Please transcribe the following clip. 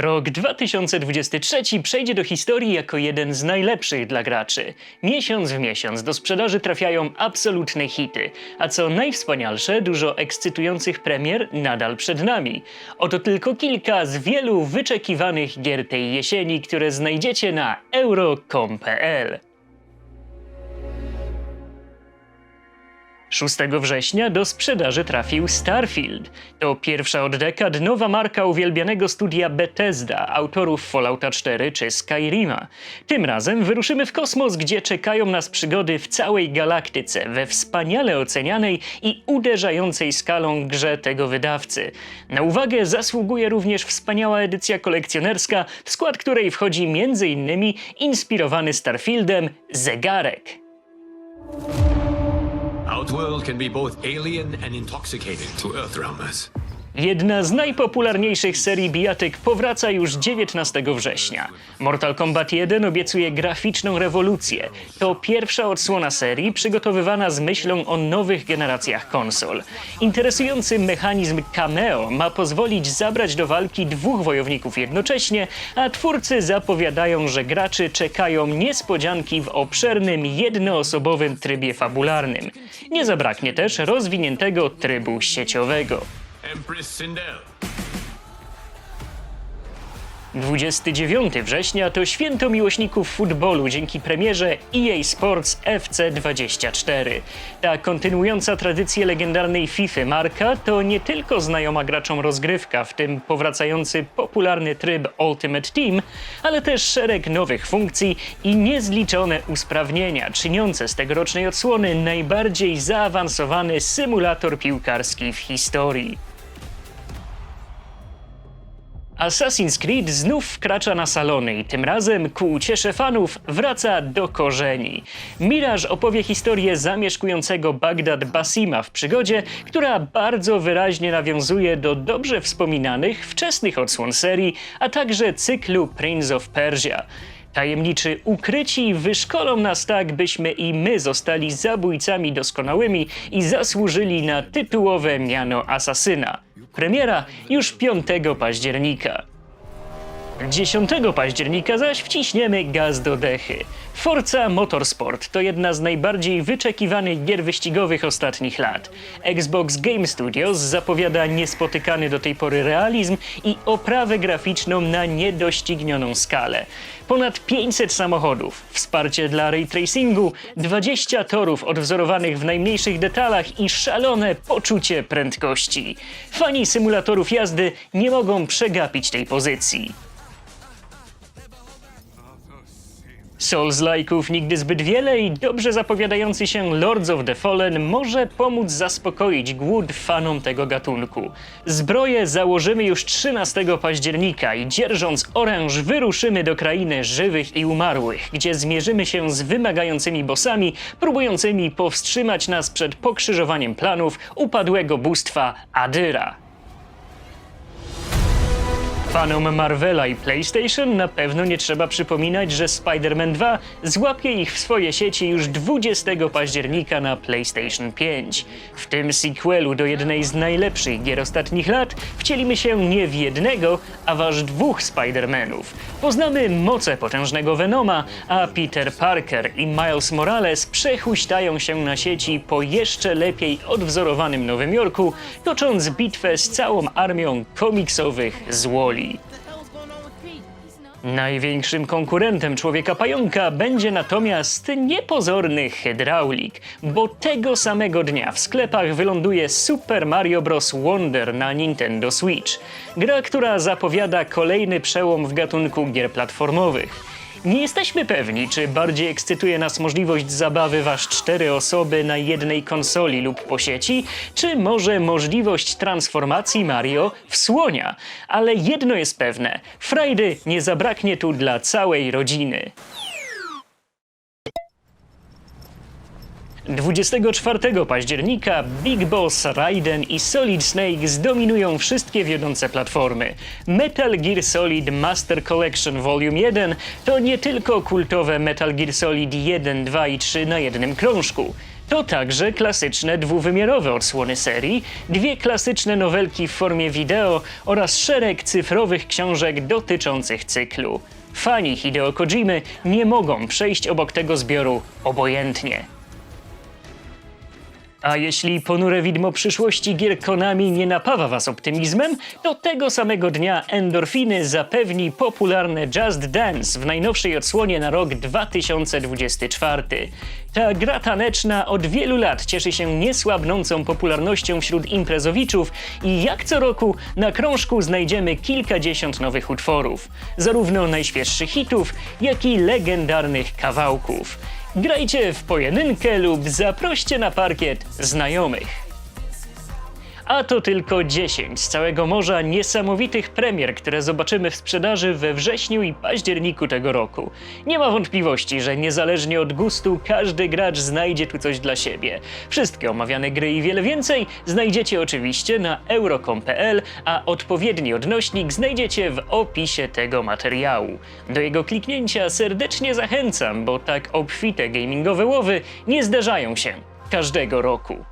Rok 2023 przejdzie do historii jako jeden z najlepszych dla graczy. Miesiąc w miesiąc do sprzedaży trafiają absolutne hity, a co najwspanialsze, dużo ekscytujących premier nadal przed nami. Oto tylko kilka z wielu wyczekiwanych gier tej jesieni, które znajdziecie na euro.com.pl. 6 września do sprzedaży trafił Starfield. To pierwsza od dekad nowa marka uwielbianego studia Bethesda, autorów Fallouta 4 czy Skyrima. Tym razem wyruszymy w kosmos, gdzie czekają nas przygody w całej galaktyce, we wspaniale ocenianej i uderzającej skalą grze tego wydawcy. Na uwagę zasługuje również wspaniała edycja kolekcjonerska, w skład której wchodzi m.in. inspirowany Starfieldem zegarek. Outworld can be both alien and intoxicating to Earthrealmers. Jedna z najpopularniejszych serii bijatyk powraca już 19 września. Mortal Kombat 1 obiecuje graficzną rewolucję. To pierwsza odsłona serii przygotowywana z myślą o nowych generacjach konsol. Interesujący mechanizm cameo ma pozwolić zabrać do walki dwóch wojowników jednocześnie, a twórcy zapowiadają, że graczy czekają niespodzianki w obszernym, jednoosobowym trybie fabularnym. Nie zabraknie też rozwiniętego trybu sieciowego. Empress Sindel. 29 września to święto miłośników futbolu dzięki premierze EA Sports FC24. Ta kontynuująca tradycję legendarnej FIFA marka to nie tylko znajoma graczom rozgrywka, w tym powracający popularny tryb Ultimate Team, ale też szereg nowych funkcji i niezliczone usprawnienia, czyniące z tegorocznej odsłony najbardziej zaawansowany symulator piłkarski w historii. Assassin's Creed znów wkracza na salony i tym razem ku uciesze fanów wraca do korzeni. Mirage opowie historię zamieszkującego Bagdad Basima w przygodzie, która bardzo wyraźnie nawiązuje do dobrze wspominanych wczesnych odsłon serii, a także cyklu Prince of Persia. Tajemniczy ukryci wyszkolą nas tak, byśmy i my zostali zabójcami doskonałymi i zasłużyli na tytułowe miano asasyna. Premiera już 5 października. 10 października zaś wciśniemy gaz do dechy. Forza Motorsport to jedna z najbardziej wyczekiwanych gier wyścigowych ostatnich lat. Xbox Game Studios zapowiada niespotykany do tej pory realizm i oprawę graficzną na niedoścignioną skalę. Ponad 500 samochodów, wsparcie dla ray tracingu, 20 torów odwzorowanych w najmniejszych detalach i szalone poczucie prędkości. Fani symulatorów jazdy nie mogą przegapić tej pozycji. Souls-like'ów nigdy zbyt wiele i dobrze zapowiadający się Lords of the Fallen może pomóc zaspokoić głód fanom tego gatunku. Zbroję założymy już 13 października i dzierżąc oręż wyruszymy do krainy żywych i umarłych, gdzie zmierzymy się z wymagającymi bossami, próbującymi powstrzymać nas przed pokrzyżowaniem planów upadłego bóstwa Adyra. Fanom Marvela i PlayStation na pewno nie trzeba przypominać, że Spider-Man 2 złapie ich w swoje sieci już 20 października na PlayStation 5. W tym sequelu do jednej z najlepszych gier ostatnich lat wcielimy się nie w jednego, a w aż dwóch Spider-Manów. Poznamy moce potężnego Venoma, a Peter Parker i Miles Morales przehuśtają się na sieci po jeszcze lepiej odwzorowanym Nowym Jorku, tocząc bitwę z całą armią komiksowych złoli. Największym konkurentem człowieka pająka będzie natomiast niepozorny hydraulik, bo tego samego dnia w sklepach wyląduje Super Mario Bros. Wonder na Nintendo Switch. Gra, która zapowiada kolejny przełom w gatunku gier platformowych. Nie jesteśmy pewni, czy bardziej ekscytuje nas możliwość zabawy w aż cztery osoby na jednej konsoli lub po sieci, czy może możliwość transformacji Mario w słonia. Ale jedno jest pewne: frajdy nie zabraknie tu dla całej rodziny. 24 października Big Boss, Raiden i Solid Snake zdominują wszystkie wiodące platformy. Metal Gear Solid Master Collection Volume 1 to nie tylko kultowe Metal Gear Solid 1, 2 i 3 na jednym krążku. To także klasyczne dwuwymiarowe odsłony serii, dwie klasyczne nowelki w formie wideo oraz szereg cyfrowych książek dotyczących cyklu. Fani Hideo Kojimy nie mogą przejść obok tego zbioru obojętnie. A jeśli ponure widmo przyszłości gier Konami nie napawa was optymizmem, to tego samego dnia Endorfiny zapewni popularne Just Dance w najnowszej odsłonie na rok 2024. Ta gra taneczna od wielu lat cieszy się niesłabnącą popularnością wśród imprezowiczów i jak co roku na krążku znajdziemy kilkadziesiąt nowych utworów, zarówno najświeższych hitów, jak i legendarnych kawałków. Grajcie w pojedynkę lub zaproście na parkiet znajomych. A to tylko 10 z całego morza niesamowitych premier, które zobaczymy w sprzedaży we wrześniu i październiku tego roku. Nie ma wątpliwości, że niezależnie od gustu każdy gracz znajdzie tu coś dla siebie. Wszystkie omawiane gry i wiele więcej znajdziecie oczywiście na euro.com.pl, a odpowiedni odnośnik znajdziecie w opisie tego materiału. Do jego kliknięcia serdecznie zachęcam, bo tak obfite gamingowe łowy nie zdarzają się każdego roku.